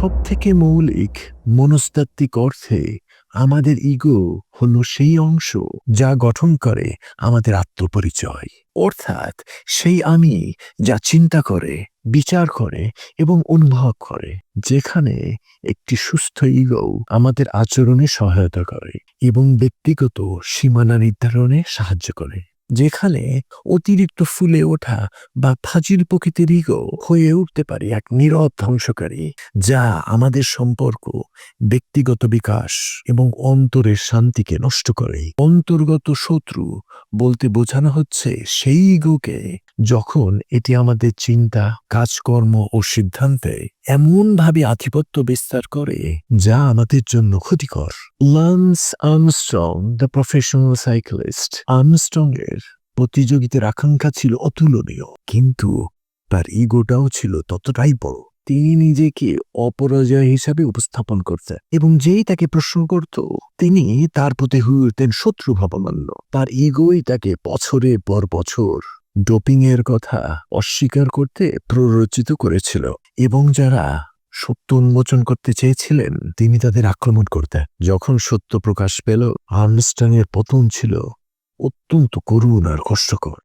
সব থেকে মৌলিক মনস্তাত্ত্বিক অর্থে আমাদের ইগো হলো সেই অংশ যা গঠন করে আমাদের আত্মপরিচয়। অর্থাৎ সেই আমি যা চিন্তা করে, বিচার করে এবং অনুভব করে, যেখানে একটি সুস্থ ইগো আমাদের আচরণে সহায়তা করে এবং ব্যক্তিগত সীমানা নির্ধারণে সাহায্য করে। যেখানে অতিরিক্ত ফুলে ওঠা বা ফাজিল প্রকৃতির ইগো হয়ে উঠতে পারে এক নীরব ধ্বংসকারী, যা আমাদের সম্পর্ক, ব্যক্তিগত বিকাশ এবং অন্তরের শান্তিকে নষ্ট করে। অন্তর্গত শত্রু বলতে বোঝানো হচ্ছে সেই ইগোকে যখন এটি আমাদের চিন্তা, কাজকর্ম ও সিদ্ধান্তে এমনভাবে আধিপত্য বিস্তার করে, যা আমাদের জন্য ক্ষতিকর। Lance Armstrong, the professional cyclist Armstrong এর প্রতিযোগিতার আকাঙ্ক্ষা ছিল অতুলনীয়। কিন্তু তার ইগোটাও ছিল ততটাই বড়। তিনি নিজেকে অপরাজয় হিসাবে উপস্থাপন করতেন এবং যেই তাকে প্রশ্ন করত, তিনি তার প্রতি হয়ে উঠতেন শত্রু ভাবমান্য। তার ইগোই তাকে বছরের পর বছর ডোপিং এর কথা অস্বীকার করতে প্ররোচিত করেছিল এবং যারা সত্য উন্মোচন করতে চেয়েছিলেন, তিনি তাদের আক্রমণ করতেন। যখন সত্য প্রকাশ পেল আর্মস্টাং এর পতন ছিল অত্যন্ত করুণ আর কষ্টকর।